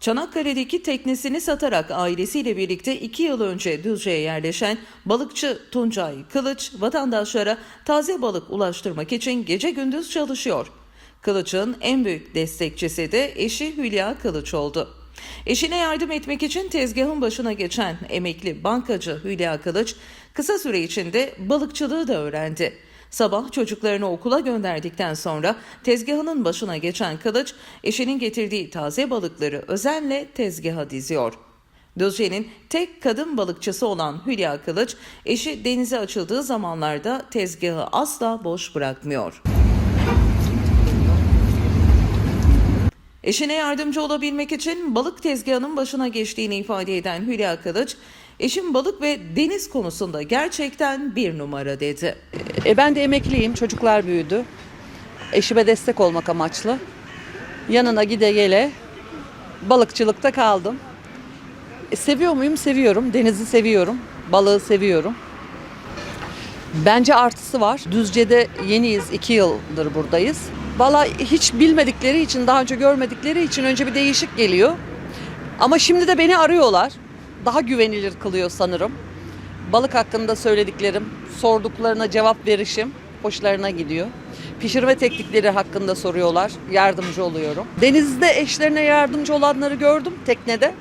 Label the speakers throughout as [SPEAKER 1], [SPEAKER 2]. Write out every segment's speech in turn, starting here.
[SPEAKER 1] Çanakkale'deki teknesini satarak ailesiyle birlikte 2 yıl önce Düzce'ye yerleşen balıkçı Tuncay Kılıç vatandaşlara taze balık ulaştırmak için gece gündüz çalışıyor. Kılıç'ın en büyük destekçisi de eşi Hülya Kılıç oldu. Eşine yardım etmek için tezgahın başına geçen emekli bankacı Hülya Kılıç kısa süre içinde balıkçılığı da öğrendi. Sabah çocuklarını okula gönderdikten sonra tezgahının başına geçen Kılıç, eşinin getirdiği taze balıkları özenle tezgaha diziyor. Düzce'nin tek kadın balıkçısı olan Hülya Kılıç, eşi denize açıldığı zamanlarda tezgahı asla boş bırakmıyor. Eşine yardımcı olabilmek için balık tezgahının başına geçtiğini ifade eden Hülya Kılıç, eşim balık ve deniz konusunda gerçekten bir numara dedi.
[SPEAKER 2] E, ben de emekliyim. Çocuklar büyüdü. Eşime destek olmak amaçlı. Yanına gide gele balıkçılıkta kaldım. E, seviyor muyum? Seviyorum. Denizi seviyorum. Balığı seviyorum. Bence artısı var. Düzce'de yeniyiz. iki yıldır buradayız. Valla hiç bilmedikleri için, daha önce görmedikleri için önce bir değişik geliyor. Ama şimdi de beni arıyorlar. Daha güvenilir kılıyor sanırım. Balık hakkında söylediklerim, sorduklarına cevap verişim hoşlarına gidiyor. Pişirme teknikleri hakkında soruyorlar, yardımcı oluyorum. Denizde eşlerine yardımcı olanları gördüm teknede.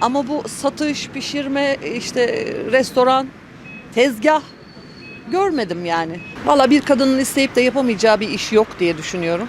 [SPEAKER 2] Ama bu satış, pişirme, işte restoran, tezgah görmedim yani. Valla bir kadının isteyip de yapamayacağı bir iş yok diye düşünüyorum.